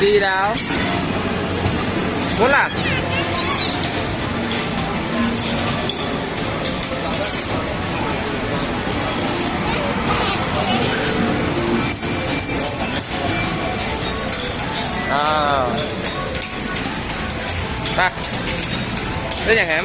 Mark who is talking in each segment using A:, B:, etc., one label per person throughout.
A: gì đâu. Muốn làm? À ta. Tới nhà hẻm.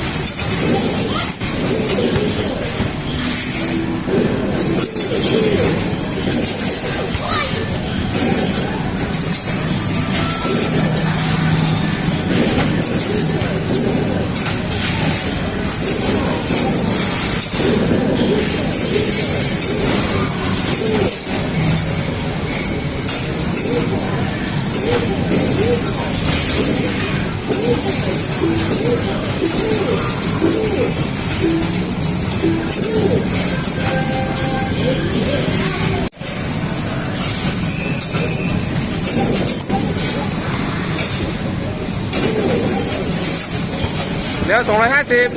A: ดี๋ยวสองร้อยห้าสิบ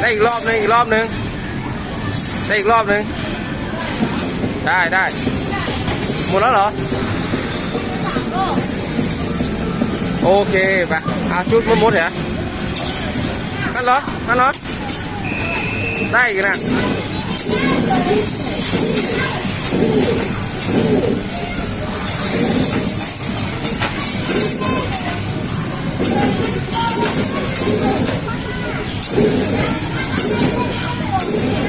A: ได้อีกรอบหนึงอีกรอบหนึงได้อีกรอบหนึงได้ได้ mua lát hả ok và à chút mốt mua hả? Ăn nó ăn nó đây kìa nè Thank you.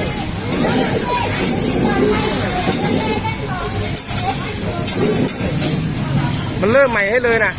A: มันเริ่มใหม่ให้เลยนะ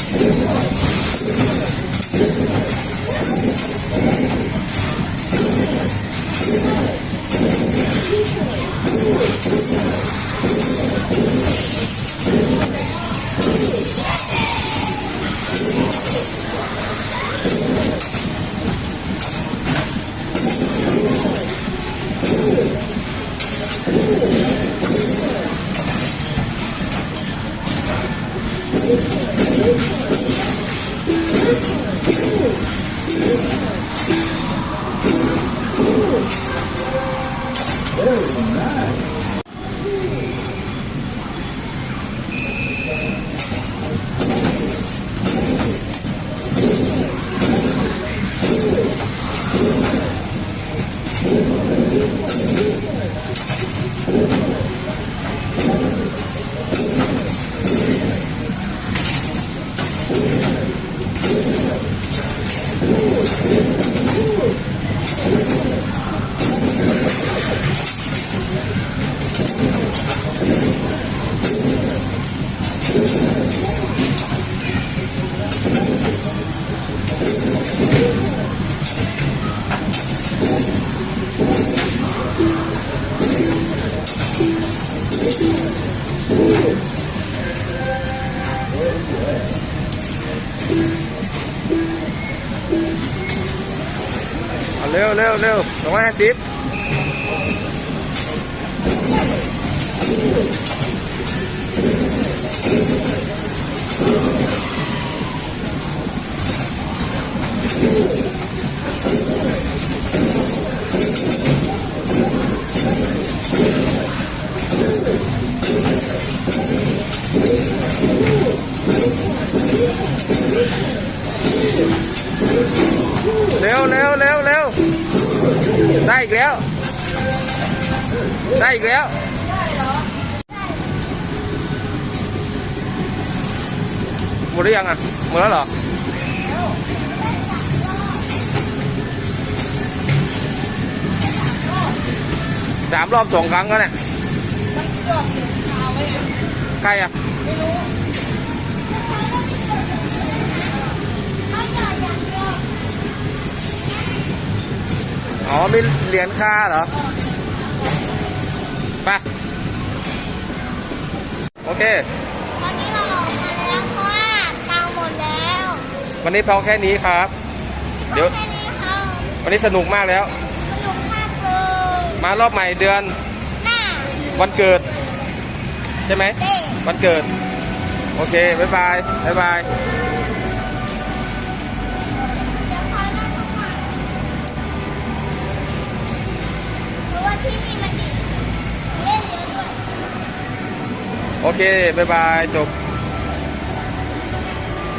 A: Thank you. すごい! เอาเร็วเร็วเร็วสองร้อยห้าสิบเ เแล้ว ได้อีกแล้วหมดหรือยังอะ หมดแล้วเหรอสามรอบสองครั้งแล้วเนี่ยใครอะ
B: ไม่รู้
A: อ๋อมีเหรียญค่าเหรอไปโอเค
C: ตอนนี้เราออกมาแล้วเพราะว่าตังค์หมดแล้ว
A: วันนี้พอแค่นี้ครับ เดี๋ยว
C: แค่นี้เขา
A: วันนี้สนุกมากแล้ว
C: สนุกมากเลย
A: มารอบใหม่เดือน
C: หน้า
A: วันเกิด ใช่ไหม
C: เด็ก
A: วันเกิด โอเค บ๊ายบาย บ๊ายบาย ok 拜拜走。